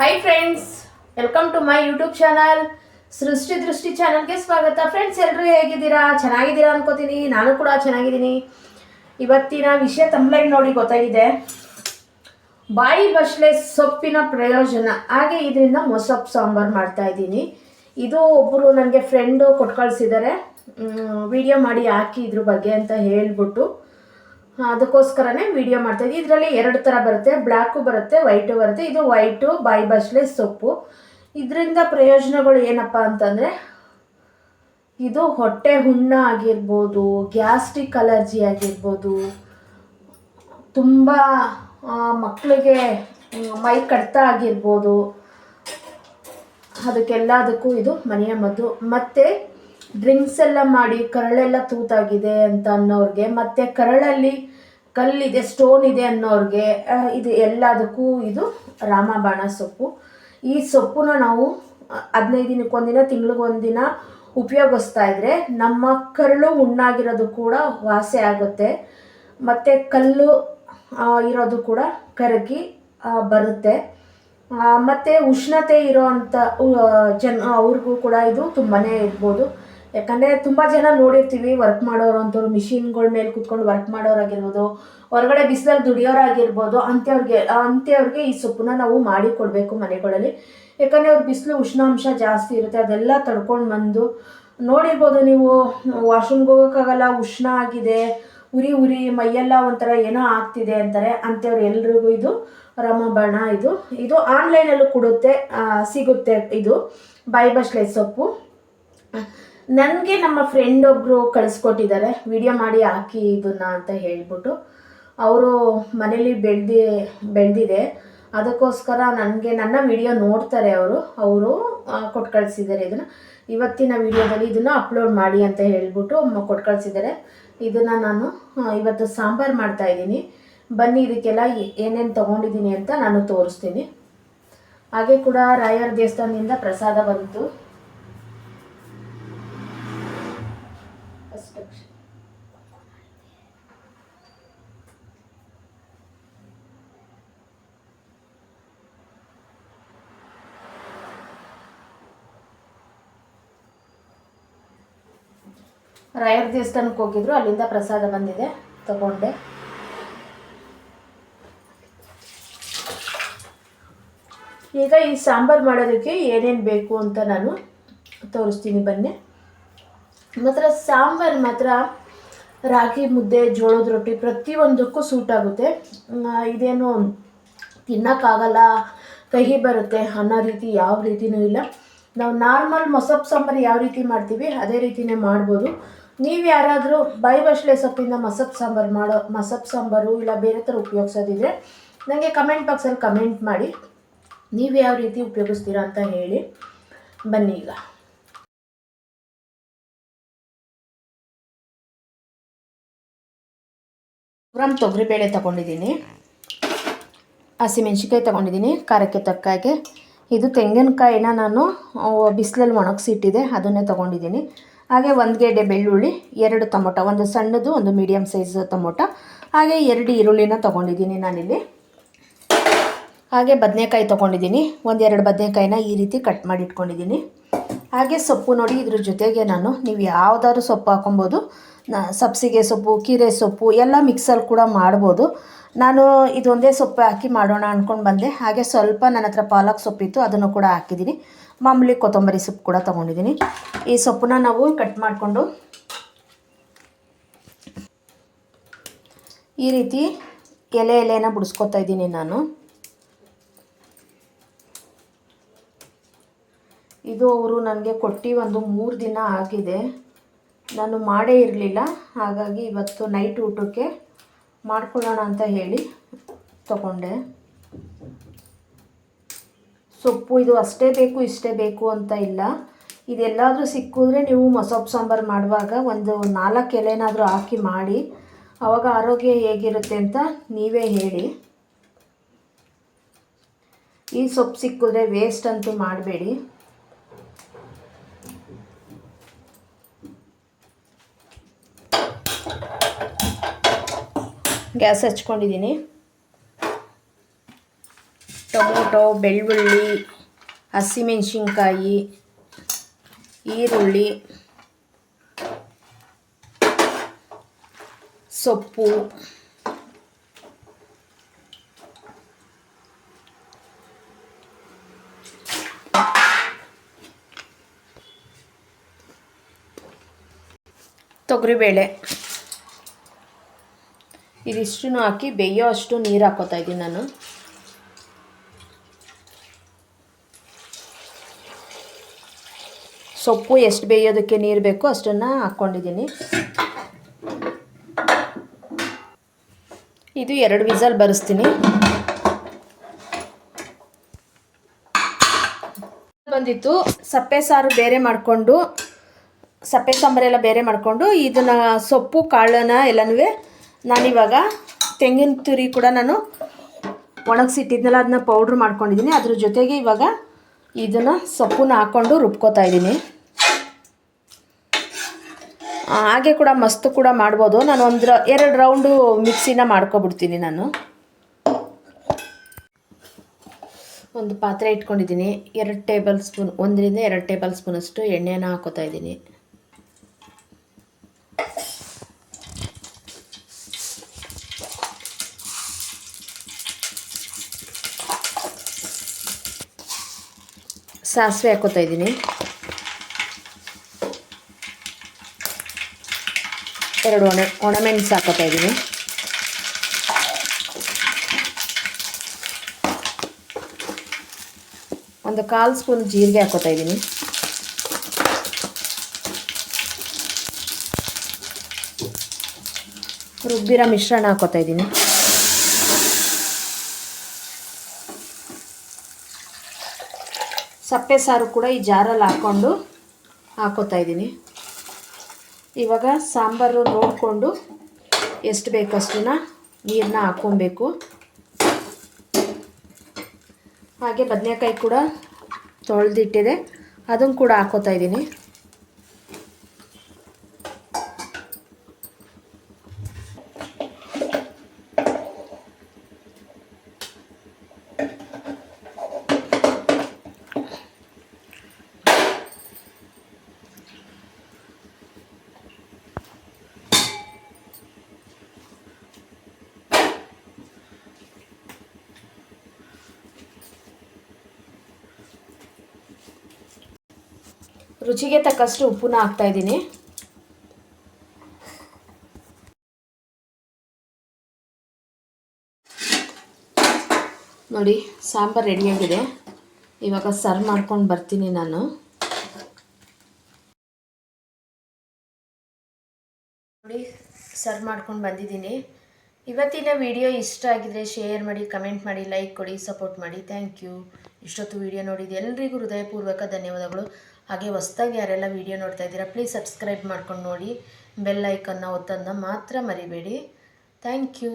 Hi friends welcome to my YouTube channel Srishti Drishti ಚಾನಲ್ಗೆ ಸ್ವಾಗತ. Friends ಎಲ್ಲರೂ ಹೇಗಿದ್ದೀರಾ? ಚೆನ್ನಾಗಿದ್ದೀರಾ ಅನ್ಕೋತೀನಿ. ನಾನು ಕೂಡ ಚೆನ್ನಾಗಿದ್ದೀನಿ. ಇವತ್ತಿನ ವಿಷಯ ತಂಬ್ಲೈನ್ ನೋಡಿ ಗೊತ್ತಾಗಿದೆ. ಬಾಯಿ ಬಸ್ಲೆ ಸೊಪ್ಪಿನ ಪ್ರಯೋಜನ. ಹಾಗೆ ಇದರಿಂದ ಮೊಸಪ್ಪು ಸಾಂಬಾರು ಮಾಡ್ತಾ ಇದ್ದೀನಿ. ಇದು ಒಬ್ಬರು ನನಗೆ ಫ್ರೆಂಡು ಕೊಟ್ಟು ಕಳಿಸಿದ್ದಾರೆ ವಿಡಿಯೋ ಮಾಡಿ ಹಾಕಿ ಇದ್ರ ಬಗ್ಗೆ ಅಂತ ಹೇಳ್ಬಿಟ್ಟು. ಅದಕ್ಕೋಸ್ಕರನೇ ವಿಡಿಯೋ ಮಾಡ್ತಾ ಇದ್ದೀವಿ ಇದರಲ್ಲಿ ಎರಡು ಥರ ಬರುತ್ತೆ. ಬ್ಲ್ಯಾಕು ಬರುತ್ತೆ ವೈಟು ಬರುತ್ತೆ. ಇದು ವೈಟು ಬಾಯಿ ಬಸ್ಲೆ ಸೊಪ್ಪು. ಇದರಿಂದ ಪ್ರಯೋಜನಗಳು ಏನಪ್ಪ ಅಂತಂದರೆ, ಇದು ಹೊಟ್ಟೆ ಹುಣ್ಣ ಆಗಿರ್ಬೋದು, ಗ್ಯಾಸ್ಟ್ರಿಕ್ ಅಲರ್ಜಿ ಆಗಿರ್ಬೋದು, ತುಂಬ ಮಕ್ಕಳಿಗೆ ಮೈ ಕಡ್ತ ಆಗಿರ್ಬೋದು. ಅದಕ್ಕೆಲ್ಲದಕ್ಕೂ ಇದು ಮನೆಯ ಮದ್ದು. ಮತ್ತು ಡ್ರಿಂಕ್ಸ್ ಎಲ್ಲ ಮಾಡಿ ಕರಳೆಲ್ಲ ತೂತಾಗಿದೆ ಅಂತ ಅನ್ನೋರಿಗೆ, ಮತ್ತು ಕರಳಲ್ಲಿ ಕಲ್ಲಿದೆ ಸ್ಟೋನ್ ಇದೆ ಅನ್ನೋರಿಗೆ ಇದು ಎಲ್ಲದಕ್ಕೂ ಇದು ರಾಮಬಾಣ ಸೊಪ್ಪು. ಈ ಸೊಪ್ಪನ್ನ ನಾವು ಹದಿನೈದು ದಿನಕ್ಕೊಂದಿನ ತಿಂಗಳಿಗೊಂದಿನ ಉಪಯೋಗಿಸ್ತಾ ಇದ್ರೆ ನಮ್ಮ ಕರಳು ಹುಣ್ಣಾಗಿರೋದು ಕೂಡ ವಾಸಿ ಆಗುತ್ತೆ. ಮತ್ತು ಕಲ್ಲು ಇರೋದು ಕೂಡ ಕರಗಿ ಬರುತ್ತೆ. ಮತ್ತು ಉಷ್ಣತೆ ಇರೋವಂಥ ಜನ ಅವ್ರಿಗೂ ಕೂಡ ಇದು ತುಂಬಾ ಇರ್ಬೋದು. ಯಾಕಂದರೆ ತುಂಬ ಜನ ನೋಡಿರ್ತೀವಿ ವರ್ಕ್ ಮಾಡೋರು ಅಂತವ್ರು ಮಿಷಿನ್ಗಳ ಮೇಲೆ ಕುತ್ಕೊಂಡು ವರ್ಕ್ ಮಾಡೋರಾಗಿರ್ಬೋದು, ಹೊರಗಡೆ ಬಿಸಿಲಲ್ಲಿ ದುಡಿಯೋರಾಗಿರ್ಬೋದು, ಅಂಥವ್ರಿಗೆ ಅಂಥವ್ರಿಗೆ ಈ ಸೊಪ್ಪನ್ನ ನಾವು ಮಾಡಿ ಕೊಡಬೇಕು ಮನೆಗಳಲ್ಲಿ. ಯಾಕಂದರೆ ಅವ್ರ ಬಿಸಿಲು ಉಷ್ಣಾಂಶ ಜಾಸ್ತಿ ಇರುತ್ತೆ, ಅದೆಲ್ಲ ತಡ್ಕೊಂಡು ಬಂದು ನೋಡಿರ್ಬೋದು ನೀವು ವಾಶ್ರೂಮ್ಗೆ ಹೋಗೋಕ್ಕಾಗಲ್ಲ, ಉಷ್ಣ ಆಗಿದೆ, ಉರಿ ಉರಿ, ಮೈಯೆಲ್ಲ ಒಂಥರ ಏನೋ ಆಗ್ತಿದೆ ಅಂತಾರೆ, ಅಂಥವ್ರು ಎಲ್ರಿಗೂ ಇದು ರಮಬಣ ಇದು. ಇದು ಆನ್ಲೈನಲ್ಲೂ ಕೊಡುತ್ತೆ ಸಿಗುತ್ತೆ ಇದು ಬೈಬಸ್ಲೆ ಬಸ್ಲೆ ಸೊಪ್ಪು. ನನಗೆ ನಮ್ಮ ಫ್ರೆಂಡ್ ಒಬ್ಬರು ಕಳಿಸ್ಕೊಟ್ಟಿದ್ದಾರೆ. ವಿಡಿಯೋ ಮಾಡಿ ಹಾಕಿ ಇದನ್ನ ಅಂತ ಹೇಳ್ಬಿಟ್ಟು. ಅವರು ಮನೇಲಿ ಬೆಳ್ದಿ, ಬೆಳೆದಿದೆ. ಅದಕ್ಕೋಸ್ಕರ ನನಗೆ ನನ್ನ ವಿಡಿಯೋ ನೋಡ್ತಾರೆ ಅವರು. ಅವರು ಕೊಟ್ಟು ಕಳಿಸಿದ್ದಾರೆ ಇದನ್ನು. ಇವತ್ತಿನ ವಿಡಿಯೋದಲ್ಲಿ ಇದನ್ನು ಅಪ್ಲೋಡ್ ಮಾಡಿ ಅಂತ ಹೇಳ್ಬಿಟ್ಟು ಕೊಟ್ಟು ಕಳಿಸಿದ್ದಾರೆ. ಇದನ್ನು ನಾನು ಇವತ್ತು ಸಾಂಬಾರು ಮಾಡ್ತಾ ಇದ್ದೀನಿ. ಬನ್ನಿ, ಇದಕ್ಕೆಲ್ಲ ಏನೇನು ತೊಗೊಂಡಿದ್ದೀನಿ ಅಂತ ನಾನು ತೋರಿಸ್ತೀನಿ. ಹಾಗೆ ಕೂಡ ರಾಯರ್ ದೇವಸ್ಥಾನದಿಂದ ಪ್ರಸಾದ ಬಂತು. ಅಷ್ಟೇ. ರಾಯರ ದೇವಸ್ಥಾನಕ್ಕೆ ಹೋಗಿದ್ರು, ಅಲ್ಲಿಂದ ಪ್ರಸಾದ ಬಂದಿದೆ, ತಗೊಂಡೆ ಈಗ ಈ ಸಾಂಬಾರು ಮಾಡೋದಕ್ಕೆ ಏನೇನು ಬೇಕು ಅಂತ ನಾನು ತೋರಿಸ್ತೀನಿ, ಬನ್ನಿ ಮಾತ್ರ ಸಾಂಬಾರು ಮಾತ್ರ ರಾಗಿ, ಮುದ್ದೆ, ಜೋಳದ ರೊಟ್ಟಿ ಪ್ರತಿಯೊಂದಕ್ಕೂ ಸೂಟ್ ಆಗುತ್ತೆ. ಇದೇನು ತಿನ್ನೋಕ್ಕಾಗಲ್ಲ, ಕಹಿ ಬರುತ್ತೆ ಅನ್ನೋ ರೀತಿ ಯಾವ ರೀತಿನೂ ಇಲ್ಲ. ನಾವು ನಾರ್ಮಲ್ ಮೊಸಪ್ ಸಾಂಬಾರು ಯಾವ ರೀತಿ ಮಾಡ್ತೀವಿ, ಅದೇ ರೀತಿನೇ ಮಾಡ್ಬೋದು. ನೀವು ಯಾರಾದರೂ ಬಾಯಿ ಬಸ್ಲೆ ಸೊಪ್ಪಿಂದ ಮಸಪ್ ಸಾಂಬಾರು ಮಾಡೋ ಮೊಸಪ್ ಸಾಂಬಾರು ಇಲ್ಲ ಬೇರೆ ಥರ ಉಪಯೋಗಿಸೋದಿದ್ರೆ ನನಗೆ ಕಮೆಂಟ್ ಬಾಕ್ಸಲ್ಲಿ ಕಮೆಂಟ್ ಮಾಡಿ. ನೀವು ಯಾವ ರೀತಿ ಉಪಯೋಗಿಸ್ತೀರಾ ಅಂತ ಹೇಳಿ. ಬನ್ನಿ ಈಗ. ಗ್ರಾಮ್ ತೊಗರಿಬೇಳೆ ತಗೊಂಡಿದ್ದೀನಿ. ಹಸಿಮೆಣ್ಸಿಕಾಯಿ ತೊಗೊಂಡಿದ್ದೀನಿ. ಖಾರಕ್ಕೆ ತಕ್ಕ ಹಾಗೆ. ಇದು ತೆಂಗಿನಕಾಯಿನ ನಾನು ಬಿಸಿಲಲ್ಲಿ ಒಣಗಿಸಿಟ್ಟಿದೆ. ಅದನ್ನೇ ತೊಗೊಂಡಿದ್ದೀನಿ. ಹಾಗೆ ಒಂದು ಗೆಡ್ಡೆ ಬೆಳ್ಳುಳ್ಳಿ, ಎರಡು ಟೊಮೊಟೊ, ಒಂದು ಸಣ್ಣದು, ಒಂದು ಮೀಡಿಯಮ್ ಸೈಜ್ ಟೊಮೊಟೊ. ಹಾಗೆ ಎರಡು ಈರುಳ್ಳಿನ ತೊಗೊಂಡಿದ್ದೀನಿ ನಾನಿಲ್ಲಿ. ಹಾಗೆ ಬದನೆಕಾಯಿ ತೊಗೊಂಡಿದ್ದೀನಿ. ಒಂದೆರಡು ಬದನೆಕಾಯಿನ ಈ ರೀತಿ ಕಟ್ ಮಾಡಿ ಇಟ್ಕೊಂಡಿದ್ದೀನಿ ಹಾಗೆ ಸೊಪ್ಪು ನೋಡಿ ಇದ್ರ ಜೊತೆಗೆ ನಾನು, ನೀವು ಯಾವುದಾದ್ರು ಸೊಪ್ಪು ಹಾಕೊಬೋದು. ಸಬ್ಸಿಗೆ ಸೊಪ್ಪು, ಕೀರೆ ಸೊಪ್ಪು ಎಲ್ಲ ಮಿಕ್ಸಲ್ಲಿ ಕೂಡ ಮಾಡ್ಬೋದು. ನಾನು ಇದೊಂದೇ ಸೊಪ್ಪು ಹಾಕಿ ಮಾಡೋಣ ಅಂದ್ಕೊಂಡು ಬಂದೆ. ಹಾಗೆ ಸ್ವಲ್ಪ ನನ್ನ ಹತ್ರ ಪಾಲಕ್ ಸೊಪ್ಪಿತ್ತು ಅದನ್ನು ಕೂಡ ಹಾಕಿದ್ದೀನಿ. ಮಾಮೂಲಿ ಕೊತ್ತಂಬರಿ ಸೊಪ್ಪು ಕೂಡ ತೊಗೊಂಡಿದ್ದೀನಿ. ಈ ಸೊಪ್ಪನ್ನ ನಾವು ಕಟ್ ಮಾಡಿಕೊಂಡು ಈ ರೀತಿ ಎಲೆ ಎಲೆನ ಬಿಡಿಸ್ಕೊತಾ ಇದ್ದೀನಿ ನಾನು. ಇದು ಅವರು ನನಗೆ ಕೊಟ್ಟು ಒಂದು ಮೂರು ದಿನ ಆಗಿದೆ. ನಾನು ಮಾಡೇ ಇರಲಿಲ್ಲ. ಹಾಗಾಗಿ ಇವತ್ತು ನೈಟ್ ಊಟಕ್ಕೆ ಮಾಡ್ಕೊಳ್ಳೋಣ ಅಂತ ಹೇಳಿ ತಗೊಂಡೆ. ಸೊಪ್ಪು ಇದು ಅಷ್ಟೇ ಬೇಕು, ಇಷ್ಟೇ ಬೇಕು ಅಂತ ಇಲ್ಲ. ಇದೆಲ್ಲಾದರೂ ಸಿಕ್ಕಿದ್ರೆ ನೀವು ಮೊಸಪ್ಪು ಸಾಂಬಾರು ಮಾಡುವಾಗ ಒಂದು ನಾಲ್ಕು ಎಲೆನಾದರೂ ಹಾಕಿ ಮಾಡಿ. ಆವಾಗ ಆರೋಗ್ಯ ಹೇಗಿರುತ್ತೆ ಅಂತ ನೀವೇ ಹೇಳಿ. ಈ ಸೊಪ್ಪು ಸಿಕ್ಕಿದ್ರೆ ವೇಸ್ಟ್ ಅಂತೂ ಮಾಡಬೇಡಿ. ಗ್ಯಾಸ್ ಹಚ್ಕೊಂಡಿದ್ದೀನಿ. ಟೊಮೊಟೊ ಬೆಳ್ಳುಳ್ಳಿ ಹಸಿಮೆಣಸಿನ್ಕಾಯಿ ಈರುಳ್ಳಿ ಸೊಪ್ಪು ತೊಗರಿಬೇಳೆ. ಇದಿಷ್ಟು ಹಾಕಿ ಬೇಯೋ ಅಷ್ಟು ನೀರು ಹಾಕೋತಾ ಇದ್ದೀನಿ ನಾನು. ಸೊಪ್ಪು ಎಷ್ಟು ಬೇಯೋದಕ್ಕೆ ನೀರು ಬೇಕೋ ಅಷ್ಟನ್ನು ಹಾಕ್ಕೊಂಡಿದ್ದೀನಿ ಇದು ಎರಡು ವಿಸಲ್ ಬರೆಸ್ತೀನಿ. ಬಂದಿತ್ತು. ಸಪ್ಪೆ ಸಾರು ಬೇರೆ ಮಾಡಿಕೊಂಡು, ಸಪ್ಪೆ ಸಾಂಬಾರೆಲ್ಲ ಬೇರೆ ಮಾಡಿಕೊಂಡು, ಇದನ್ನು ಸೊಪ್ಪು, ಕಾಳನ್ನು ಎಲ್ಲನೂ ನಾನಿವಾಗ ತೆಂಗಿನ ತುರಿ ಕೂಡ ನಾನು ಒಣಗಿಸಿಟ್ಟಿದ್ನಲ್ಲ, ಅದನ್ನ ಪೌಡ್ರ್ ಮಾಡ್ಕೊಂಡಿದ್ದೀನಿ. ಅದ್ರ ಜೊತೆಗೆ ಇವಾಗ ಇದನ್ನು ಸೊಪ್ಪನ್ನ ಹಾಕ್ಕೊಂಡು ರುಬ್ಕೋತಾ ಇದ್ದೀನಿ. ಹಾಗೆ ಕೂಡ ಮಸ್ತು ಕೂಡ ಮಾಡ್ಬೋದು. ನಾನು ಒಂದು ರ, ಎರಡು ರೌಂಡು ಮಿಕ್ಸಿನ ಮಾಡ್ಕೊಬಿಡ್ತೀನಿ ನಾನು. ಒಂದು ಪಾತ್ರೆ ಇಟ್ಕೊಂಡಿದ್ದೀನಿ. ಎರಡು ಟೇಬಲ್ ಸ್ಪೂನ್ ಒಂದರಿಂದ ಎರಡು ಟೇಬಲ್ ಸ್ಪೂನಷ್ಟು ಎಣ್ಣೆನ ಹಾಕೋತಾ ಇದ್ದೀನಿ. ಸಾಸಿವೆ ಹಾಕೋತಾ ಇದ್ದೀನಿ. ಎರಡು ಒಣ, ಒಣಮೆಣಸು ಹಾಕೋತಾ ಇದ್ದೀನಿ. ಒಂದು ಕಾಲು ಸ್ಪೂನ್ ಜೀರಿಗೆ ಹಾಕೋತಾ ಇದ್ದೀನಿ. ರುಬ್ಬಿರೋ ಮಿಶ್ರಣ ಹಾಕೋತಾ ಇದ್ದೀನಿ. ಸಪ್ಪೆ ಸಾರು ಕೂಡ ಈ ಜಾರಲ್ಲಿ ಹಾಕ್ಕೊಂಡು ಹಾಕೋತಾ ಇದ್ದೀನಿ. ಇವಾಗ ಸಾಂಬಾರು ನೋಡಿಕೊಂಡು ಎಷ್ಟು ಬೇಕಷ್ಟನ್ನ ನೀರನ್ನ ಹಾಕ್ಕೊಬೇಕು. ಹಾಗೆ ಬದನೆಕಾಯಿ ಕೂಡ ತೊಳೆದಿಟ್ಟಿದೆ. ಅದನ್ನು ಕೂಡ ಹಾಕೋತಾ ಇದ್ದೀನಿ. ರುಚಿಗೆ ತಕ್ಕಷ್ಟು ಉಪ್ಪನ್ನ ಹಾಕ್ತಾ ಇದ್ದೀನಿ. ನೋಡಿ, ಸಾಂಬಾರು ರೆಡಿಯಾಗಿದೆ ಇವಾಗ ಸರ್ವ್ ಮಾಡ್ಕೊಂಡು ಬರ್ತೀನಿ ನಾನು. ನೋಡಿ ಸರ್ವ್ ಮಾಡ್ಕೊಂಡು ಬಂದಿದ್ದೀನಿ. ಇವತ್ತಿನ ವಿಡಿಯೋ ಇಷ್ಟ ಆಗಿದ್ರೆ ಶೇರ್ ಮಾಡಿ ಕಮೆಂಟ್ ಮಾಡಿ ಲೈಕ್ ಕೊಡಿ ಸಪೋರ್ಟ್ ಮಾಡಿ. ಥ್ಯಾಂಕ್ ಯು ಇಷ್ಟೊತ್ತು ವಿಡಿಯೋ ನೋಡಿದ್ದು ಎಲ್ರಿಗೂ ಹೃದಯಪೂರ್ವಕ ಧನ್ಯವಾದಗಳು. ಹಾಗೆ ಹೊಸ್ದಾಗಿ ಯಾರೆಲ್ಲ ವಿಡಿಯೋ ನೋಡ್ತಾ ಇದ್ದೀರಾ ಪ್ಲೀಸ್ ಸಬ್ಸ್ಕ್ರೈಬ್ ಮಾಡ್ಕೊಂಡು ನೋಡಿ. ಬೆಲ್ ಐಕನ್ನ ಒತ್ತನ್ನ ಮಾತ್ರ ಮರಿಬೇಡಿ. Thank you